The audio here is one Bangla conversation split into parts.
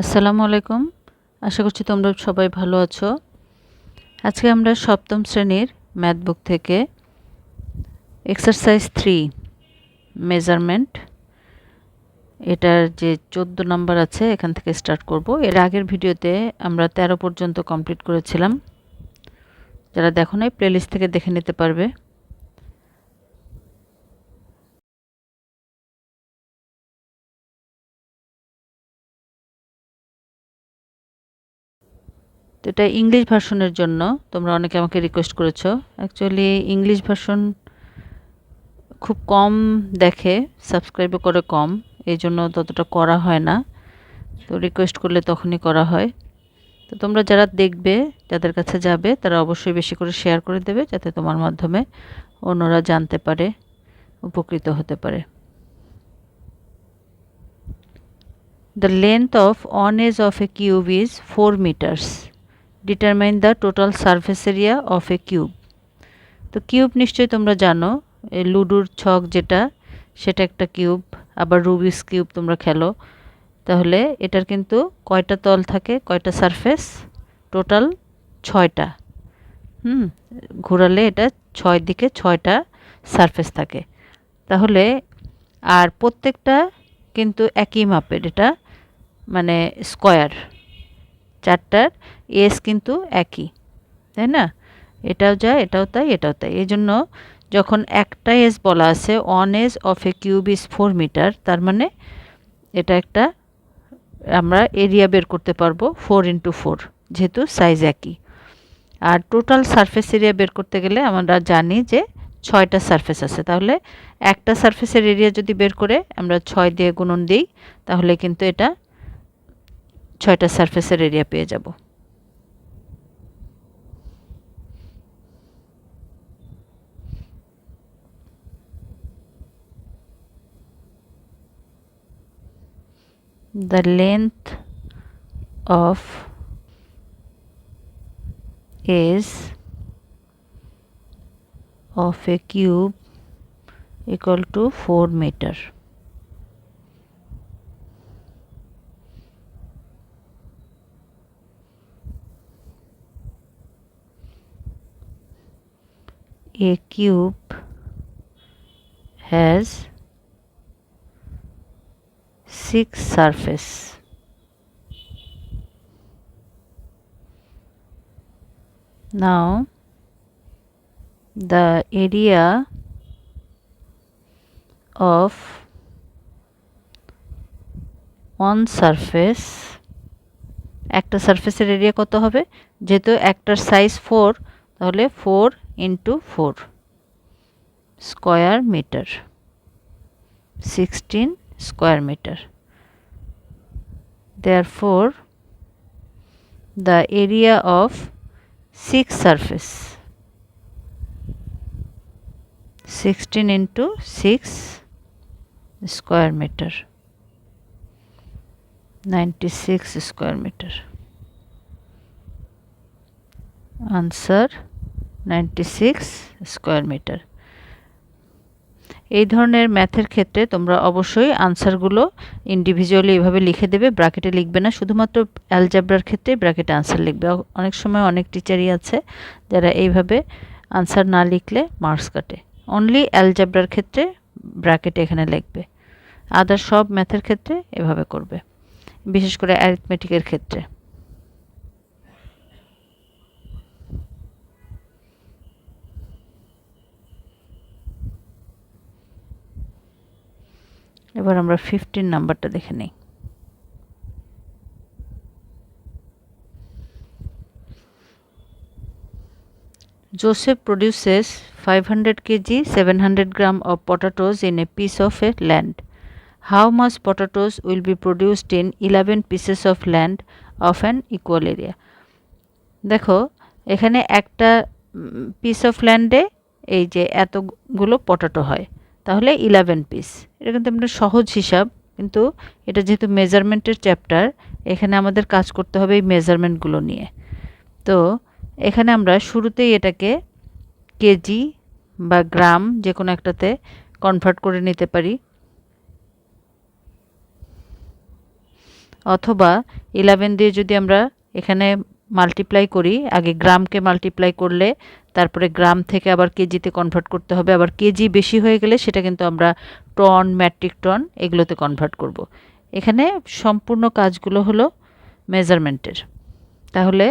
আসসালামু আলাইকুম। আশা করছি তোমরা সবাই ভালো আছো। আজকে আমরা সপ্তম শ্রেণির ম্যাথ বুক থেকে এক্সারসাইজ থ্রি মেজারমেন্ট এটার যে চোদ্দ নাম্বার আছে, এখান থেকে স্টার্ট করব। এর আগের ভিডিওতে আমরা ১৩ পর্যন্ত কমপ্লিট করেছিলাম। যারা দেখো নাই প্লেলিস্ট থেকে দেখে নিতে পারবে। এটা ইংলিশ ভার্সনের জন্য। তোমরা অনেকে আমাকে রিকোয়েস্ট করেছ। অ্যাকচুয়ালি ইংলিশ ভার্সন খুব কম দেখে সাবস্ক্রাইবও করে কম। এই জন্য ততটা করা হয় না। তো রিকোয়েস্ট করলে তখনই করা হয়। তো তোমরা যারা দেখবে, যাদের কাছে যাবে, তারা অবশ্যই বেশি করে শেয়ার করে দেবে, যাতে তোমার মাধ্যমে অন্যরা জানতে পারে, উপকৃত হতে পারে। The length of one edge of a cube is 4 meters. Determine the total surface area of a cube তো কিউব নিশ্চয়ই তোমরা জানো লুডুর ছক যেটা, সেটা একটা কিউব আবার রুবিস কিউব তোমরা খেলো। তাহলে এটার কিন্তু কয়টা তল থাকে, কয়টা সারফেস টোটাল ছয়টা। হুম, ঘোরালে এটা ছয় দিকে ছয়টা সারফেস থাকে। তাহলে আর প্রত্যেকটা কিন্তু একই মাপের, এটা মানে স্কোয়ার চারটার এস কিন্তু একই, তাই না? এটাও যা এটাও তাই এটাও তাই। এই জন্য যখন একটা এস বলা আছে one edge of a cube is four meter তার মানে এটা একটা আমরা এরিয়া বের করতে পারব ফোর ইন্টু ফোর যেহেতু সাইজ একই। আর টোটাল সারফেস এরিয়া বের করতে গেলে আমরা জানি যে ছয়টা সারফেস আছে। তাহলে একটা সারফেসের এরিয়া যদি বের করে আমরা ছয় দিয়ে গুণন দিই, তাহলে কিন্তু এটা ছয়টা সারফেসের এরিয়া পেয়ে যাব the length of is of a cube equal to 4 meter a cube has six surface now the area of one surface একটা সারফেসের এরিয়া কত হবে যেহেতু একটার সাইজ ফোর তাহলে four into 4 square meter 16 square meter. Therefore the area of 6 surface 16 into 6 square meter 96 square meter. Answer. Ninety six square meter এই ধরনের ম্যাথের ক্ষেত্রে তোমরা অবশ্যই আনসারগুলো ইন্ডিভিজুয়ালি এভাবে লিখে দেবে ব্র্যাকেটে লিখবে না, শুধুমাত্র অ্যালজাবরার ক্ষেত্রে ব্র্যাকেটে আনসার লিখবে। অনেক সময় অনেক টিচারই আছে যারা এইভাবে আনসার না লিখলে মার্কস কাটে। অনলি অ্যালজাবরার ক্ষেত্রে ব্র্যাকেটে এখানে লিখবে। আদার সব ম্যাথের ক্ষেত্রে এভাবে করবে। বিশেষ করে অ্যারিথমেটিকের ক্ষেত্রে। এবার আমরা ফিফটিন নাম্বারটা দেখে নিই। Joseph produces five hundred kg seven hundred gram of potatoes in a piece of a land how much potatoes will be produced in eleven pieces of land of an equal area দেখো, এখানে একটা পিস অফ ল্যান্ডে এই যে এতগুলো পটাটো হয়। তাহলে ইলেভেন পিস এটা কিন্তু আমরা সহজ হিসাব, কিন্তু এটা যেহেতু মেজারমেন্টের চ্যাপ্টার এখানে আমাদের কাজ করতে হবে এই মেজারমেন্টগুলো নিয়ে। তো এখানে আমরা শুরুতেই এটাকে কেজি বা গ্রাম যে কোনো একটাতে কনভার্ট করে নিতে পারি। অথবা ইলেভেন দিয়ে যদি আমরা এখানে মাল্টিপ্লাই করি, আগে গ্রামকে মাল্টিপ্লাই করলে, তারপরে গ্রাম থেকে আবার কেজিতে কনভার্ট করতে হবে, আবার কেজি বেশি হয়ে গেলে সেটা কিন্তু আমরা টন ম্যাট্রিক টন এগুলোতে কনভার্ট করব। এখানে সম্পূর্ণ কাজগুলো হলো মেজারমেন্টের তাহলে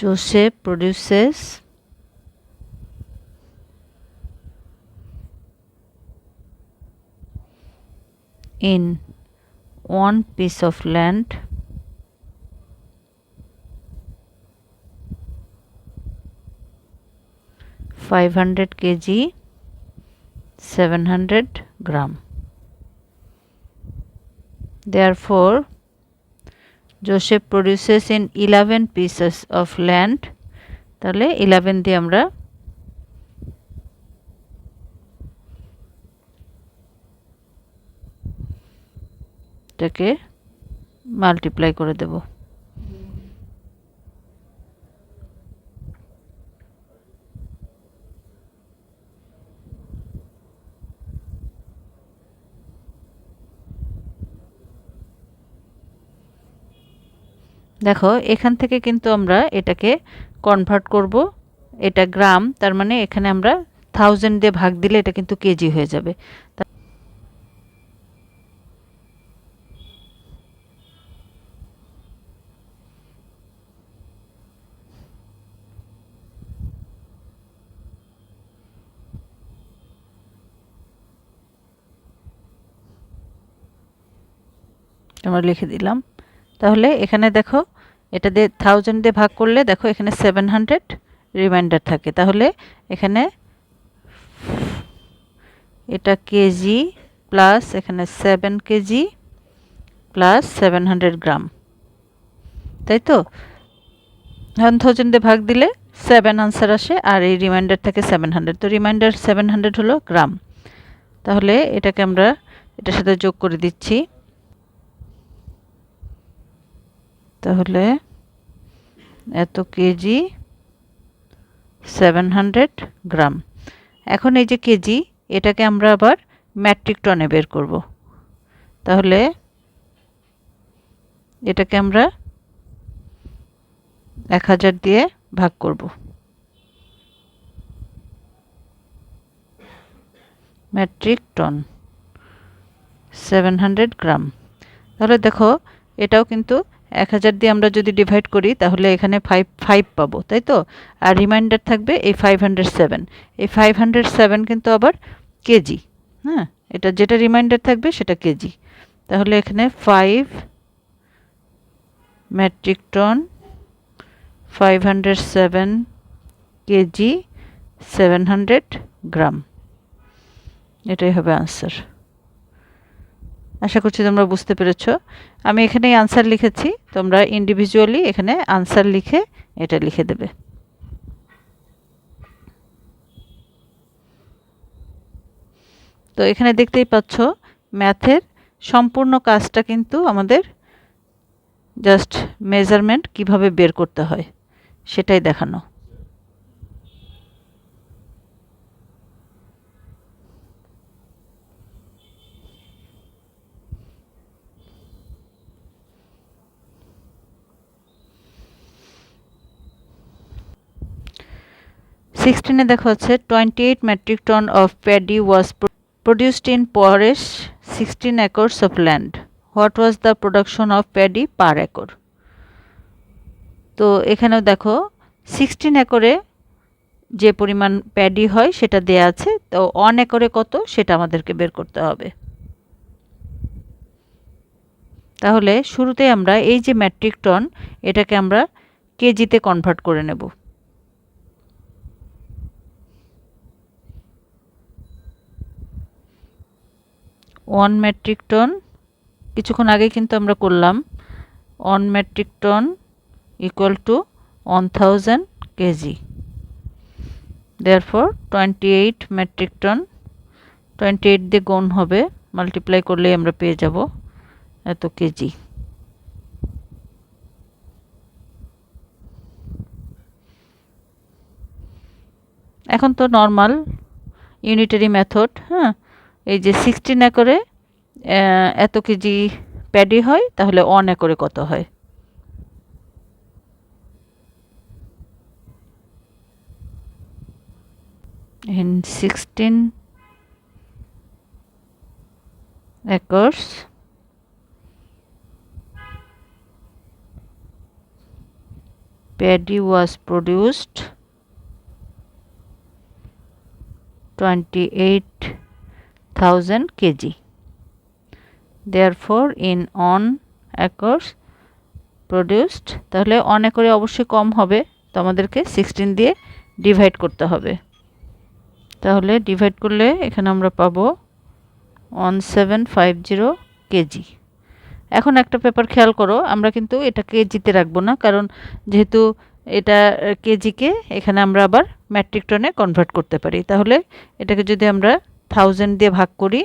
Joseph produces in one piece of land five hundred kg seven hundred gram therefore Joseph produces in 11 pieces of land তাহলে 11 দিয়ে আমরা এটাকে মাল্টিপ্লাই করে দেব। দেখো, এখান থেকে কিন্তু আমরা এটাকে কনভার্ট করব। এটা গ্রাম তার মানে এখানে আমরা থাউজেন্ড দিয়ে ভাগ দিলে এটা কিন্তু কেজি হয়ে যাবে। আমরা লিখে দিলাম। তাহলে এখানে দেখো, এটা দিয়ে থাউজেন্ড দিয়ে ভাগ করলে দেখো এখানে সেভেন হান্ড্রেড রিমাইন্ডার থাকে। তাহলে এখানে এটা কেজি প্লাস এখানে seven kg plus seven hundred gram তাই তো? ওয়ান থাউজেন্ডে ভাগ দিলে সেভেন আনসার আসে আর এই রিমাইন্ডার থাকে সেভেন হান্ড্রেড তো রিমাইন্ডার সেভেন হান্ড্রেড হলো গ্রাম তাহলে এটাকে আমরা এটার সাথে যোগ করে দিচ্ছি। তাহলে এত কেজি সেভেন হান্ড্রেড গ্রাম। এখন এই যে কেজি, এটাকে আমরা আবার ম্যাট্রিক টনে বের করব। তাহলে এটাকে আমরা এক হাজার দিয়ে ভাগ করব। Metric ton seven hundred gram. তাহলে দেখো, এটাও কিন্তু এক হাজার দিয়ে আমরা যদি ডিভাইড করি, তাহলে এখানে ফাইভ ফাইভ পাবো, তাই তো? আর রিমাইন্ডার থাকবে এই ফাইভ হান্ড্রেড সেভেন এই ফাইভ হান্ড্রেড সেভেন কিন্তু আবার কেজি হ্যাঁ? এটা যেটা রিমাইন্ডার থাকবে সেটা কেজি। তাহলে এখানে five metric ton five hundred seven kg seven hundred gram এটাই হবে আনসার আশা করছি তোমরা বুঝতে পেরেছ। আমি এখানে আনসার লিখেছি। তোমরা ইন্ডিভিজুয়ালি এখানে আনসার লিখে এটা লিখে দেবে। তো এখানে দেখতেই পাচ্ছ ম্যাথের সম্পূর্ণ কাজটা কিন্তু আমাদের জাস্ট মেজারমেন্ট কীভাবে বের করতে হয়, সেটাই দেখানো। সিক্সটিনে দেখা হচ্ছে twenty eight metric ton of paddy was produced in Paresh sixteen acres of land what was the production of paddy per acre তো এখানেও দেখো সিক্সটিন একরে যে পরিমাণ প্যাডি হয় সেটা দেয়া আছে, তো অন একরে কত সেটা আমাদেরকে বের করতে হবে। তাহলে শুরুতে আমরা এই যে ম্যাট্রিক টন এটাকে আমরা কেজিতে কনভার্ট করে নেব। ওয়ান মেট্রিক টন কিছুক্ষণ আগে কিন্তু আমরা করলাম one metric ton equal to one thousand kg therefore twenty eight metric ton twenty eight দিয়ে গুণ হবে মাল্টিপ্লাই করলেই আমরা পেয়ে যাব এত কেজি এখন তো নর্মাল ইউনিটারি মেথড হ্যাঁ? এই যে সিক্সটিন একরে এত কেজি প্যাডি হয়, তাহলে অন একরে কত হয়? Sixteen in 16 acres paddy was produced 28000 kg therefore, in on acres produced, তাহলে অন একরে অবশ্যই কম হবে। তো আমাদেরকে সিক্সটিন দিয়ে ডিভাইড করতে হবে। তাহলে ডিভাইড করলে এখানে আমরা পাবো one seven five zero kg. এখন একটা পেপার খেয়াল করো, আমরা কিন্তু এটা কেজিতে রাখব না, কারণ যেহেতু এটা কেজিকে এখানে আমরা আবার মেট্রিক টনে কনভার্ট করতে পারি। তাহলে এটাকে যদি আমরা থাউজেন্ড দিয়ে ভাগ করি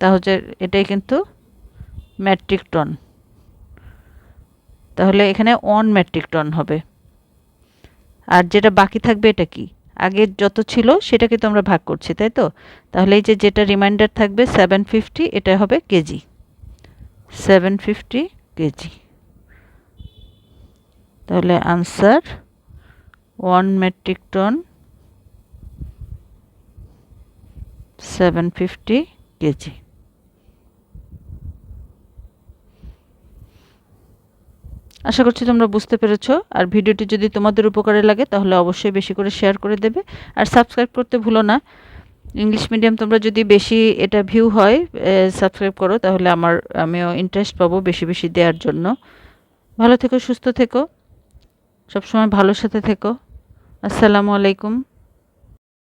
তাহলে এটাই কিন্তু মেট্রিক টন তাহলে এখানে অন মেট্রিক টন হবে। আর যেটা বাকি থাকবে এটা কি? আগে যত ছিল সেটাকে তো আমরা ভাগ করছি, তাই তো? তাহলে এই যে যেটা রিমাইন্ডার থাকবে সেভেন ফিফটি এটা হবে কেজি। Seven fifty kg. তাহলে answer one metric ton seven fifty kg. আশা করছি তোমরা বুঝতে পেরেছ। আর ভিডিওটি যদি তোমাদের উপকারে লাগে, তাহলে অবশ্যই বেশি করে শেয়ার করে দেবে। আর সাবস্ক্রাইব করতে ভুলো না। ইংলিশ মিডিয়াম তোমরা যদি বেশি এটা ভিউ হয় সাবস্ক্রাইব করো, তাহলে আমার, আমিও ইন্টারেস্ট পাবো বেশি বেশি দেওয়ার জন্য। ভালো থেকো, সুস্থ থেকো। সবসময় ভালোর সাথে থেকো। আসসালামু আলাইকুম।